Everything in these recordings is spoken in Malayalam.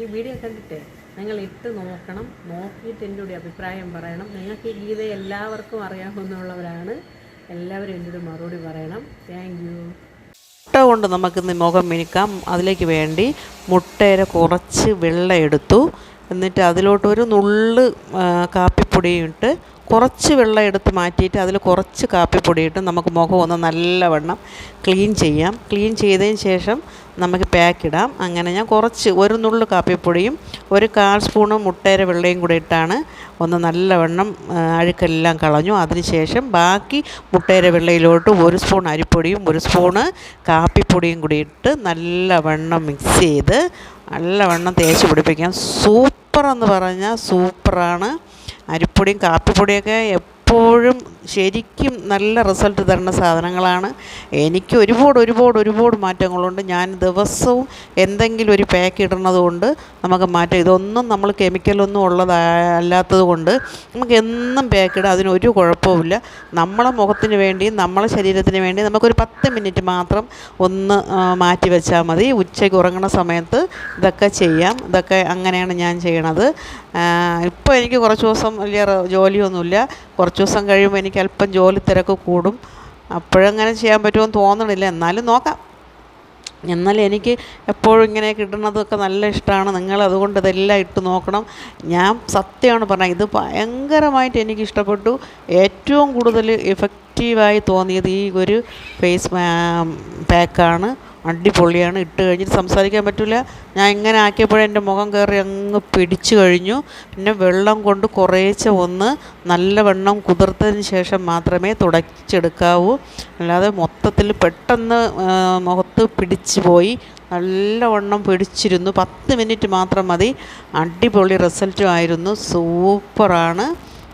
ഈ വീഡിയോ കണ്ടിട്ടേ നിങ്ങൾ ഇട്ട് നോക്കണം നോക്കിയിട്ട് എന്റെ കൂടി അഭിപ്രായം പറയണം. നിങ്ങൾക്ക് ഈ ഗീത എല്ലാവർക്കും അറിയാവുന്നവരാണ്. എല്ലാവരും എന്റെ കൂടി മറുപടി പറയണം. താങ്ക് യു മുട്ട കൊണ്ട് നമുക്കിന്ന് മുഖം മിനുക്കാം. അതിലേക്ക് വേണ്ടി മുട്ടയുടെ കുറച്ച് വെള്ളം എടുത്തു. എന്നിട്ട് അതിലോട്ട് ഒരു നുള്ള് കാപ്പിപ്പൊടിയും ഇട്ട് കുറച്ച് വെള്ളം എടുത്ത് മാറ്റിയിട്ട് അതിൽ കുറച്ച് കാപ്പിപ്പൊടി ഇട്ട് നമുക്ക് മുഖം ഒന്ന് നല്ലവണ്ണം ക്ലീൻ ചെയ്യാം. ക്ലീൻ ചെയ്തതിന് ശേഷം നമുക്ക് പാക്ക് ഇടാം. അങ്ങനെ ഞാൻ കുറച്ച് ഒരു നുള്ളു കാപ്പിപ്പൊടിയും ഒരു കാൽ സ്പൂണ് മുട്ടേര വെള്ളയും കൂടി ഇട്ടാണ് ഒന്ന് നല്ലവണ്ണം അഴുക്കെല്ലാം കളഞ്ഞു. അതിനുശേഷം ബാക്കി മുട്ടേര വെള്ളയിലോട്ട് ഒരു സ്പൂൺ അരിപ്പൊടിയും ഒരു സ്പൂണ് കാപ്പിപ്പൊടിയും കൂടി ഇട്ട് നല്ലവണ്ണം മിക്സ് ചെയ്ത് നല്ലവണ്ണം തേച്ച് പിടിപ്പിക്കാം. സൂപ്പർ എന്ന് പറഞ്ഞാൽ സൂപ്പറാണ്. അരിപ്പൊടിയും കാപ്പിപ്പൊടിയൊക്കെ എപ്പോഴും ശരിക്കും നല്ല റിസൾട്ട് തരുന്ന സാധനങ്ങളാണ്. എനിക്ക് ഒരുപാട് ഒരുപാട് ഒരുപാട് മാറ്റങ്ങളുണ്ട്. ഞാൻ ദിവസവും എന്തെങ്കിലും ഒരു പാക്ക് ഇടുന്നതുകൊണ്ട് നമുക്ക് മാറ്റം ഇതൊന്നും നമ്മൾ കെമിക്കലൊന്നും ഉള്ളതാ അല്ലാത്തത് കൊണ്ട് നമുക്ക് എന്നും പാക്ക് ഇടാം. അതിനൊരു കുഴപ്പമില്ല നമ്മളെ മുഖത്തിന് വേണ്ടി നമ്മളെ ശരീരത്തിന് വേണ്ടി നമുക്കൊരു പത്ത് മിനിറ്റ് മാത്രം ഒന്ന് മാറ്റി വെച്ചാൽ മതി. ഉച്ചയ്ക്ക് ഉറങ്ങുന്ന സമയത്ത് ഇതൊക്കെ ചെയ്യാം. ഇതൊക്കെ അങ്ങനെയാണ് ഞാൻ ചെയ്യണത്. ഇപ്പോൾ എനിക്ക് കുറച്ച് ദിവസം വലിയ ജോലിയൊന്നുമില്ല. കുറച്ച് ദിവസം കഴിയുമ്പോൾ എനിക്ക് അല്പം ജോലി തിരക്ക് കൂടും. അപ്പോഴങ്ങനെ ചെയ്യാൻ പറ്റുമെന്ന് തോന്നണില്ല. എന്നാലും നോക്കാം. എന്നാലും എനിക്ക് എപ്പോഴും ഇങ്ങനെ കിട്ടുന്നതൊക്കെ നല്ല ഇഷ്ടമാണ്. നിങ്ങൾ അതുകൊണ്ട് ഇതെല്ലാം ഇട്ട് നോക്കണം. ഞാൻ സത്യമാണ് പറഞ്ഞത്. ഇത് ഭയങ്കരമായിട്ട് എനിക്ക് ഇഷ്ടപ്പെട്ടു. ഏറ്റവും കൂടുതൽ എഫക്റ്റീവായി തോന്നിയത് ഈ ഒരു ഫേസ് പാക്കാണ് അടിപൊളിയാണ്. ഇട്ട് കഴിഞ്ഞിട്ട് സംസാരിക്കാൻ പറ്റില്ല ഞാൻ ഇങ്ങനെ ആക്കിയപ്പോഴേ എന്റെ മുഖം കയറി അങ്ങ് പിടിച്ചു കഴിഞ്ഞു. പിന്നെ വെള്ളം കൊണ്ട് കുറേശ്ശെ ഒന്ന് നല്ലവണ്ണം കുതിർത്തതിന് ശേഷം മാത്രമേ തുടച്ചെടുക്കാവൂ. അല്ലാതെ മൊത്തത്തിൽ പെട്ടെന്ന് മുഖത്ത് പിടിച്ചു പോയി. നല്ലവണ്ണം പിടിച്ചിരുന്നു. പത്ത് മിനിറ്റ് മാത്രം മതി. അടിപൊളി റിസൾട്ടും ആയിരുന്നു. സൂപ്പറാണ്.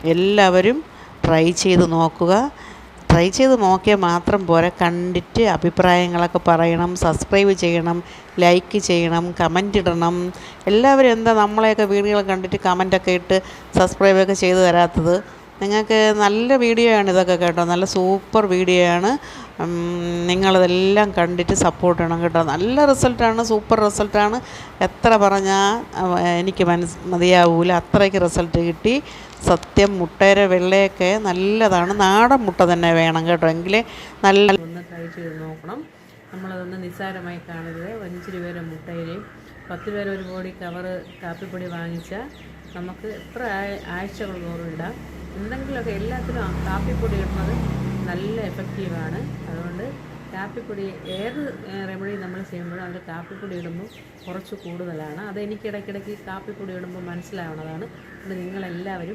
എല്ലാവരും ട്രൈ ചെയ്ത് നോക്കുക. ട്രൈ ചെയ്ത് നോക്കിയാൽ മാത്രം പോരെ. കണ്ടിട്ട് അഭിപ്രായങ്ങളൊക്കെ പറയണം സബ്സ്ക്രൈബ് ചെയ്യണം ലൈക്ക് ചെയ്യണം കമന്റ് ഇടണം. എല്ലാവരും എന്താ നമ്മളെയൊക്കെ വീഡിയോകൾ കണ്ടിട്ട് കമന്റൊക്കെ ഇട്ട് സബ്സ്ക്രൈബൊക്കെ ചെയ്ത് തരാത്തത്? നിങ്ങൾക്ക് നല്ല വീഡിയോ ആണ് ഇതൊക്കെ കേട്ടോ. നല്ല സൂപ്പർ വീഡിയോ ആണ് നിങ്ങളതെല്ലാം കണ്ടിട്ട് സപ്പോർട്ട് ചെയ്യണം കേട്ടോ. നല്ല റിസൾട്ടാണ് സൂപ്പർ റിസൾട്ടാണ്. എത്ര പറഞ്ഞാൽ എനിക്ക് മനസ് മതിയാവൂല. അത്രയ്ക്ക് റിസൾട്ട് കിട്ടി. സത്യം മുട്ടയുടെ വെള്ളയൊക്കെ നല്ലതാണ്. നാടൻ മുട്ട തന്നെ വേണം കേട്ടോ. എങ്കിലേ നല്ല ഒന്ന് ട്രൈ നോക്കണം. നമ്മളതൊന്ന് നിസ്സാരമായി കാണരുത്. അഞ്ച് പേരെ മുട്ടയിലെയും പത്ത് പേരെ ഒരു ബോഡി കവറ് കാപ്പിപ്പൊടി വാങ്ങിച്ചാൽ നമുക്ക് എത്ര ആഴ്- ആഴ്ചകൾ തോറും ഇടാം എന്തെങ്കിലുമൊക്കെ എല്ലാത്തിനും കാപ്പിപ്പൊടി ഇടുന്നത് നല്ല എഫക്റ്റീവാണ് അതുകൊണ്ട് കാപ്പിപ്പൊടി ഏത് റെമഡി നമ്മൾ ചെയ്യുമ്പോഴും അതിൽ കാപ്പിപ്പൊടി ഇടുമ്പോൾ കുറച്ച് കൂടുതലാണ്. അതെനിക്ക് ഇടയ്ക്കിടയ്ക്ക് കാപ്പിപ്പൊടി ഇടുമ്പോൾ മനസ്സിലാവണതാണ് അത് നിങ്ങളെല്ലാവരും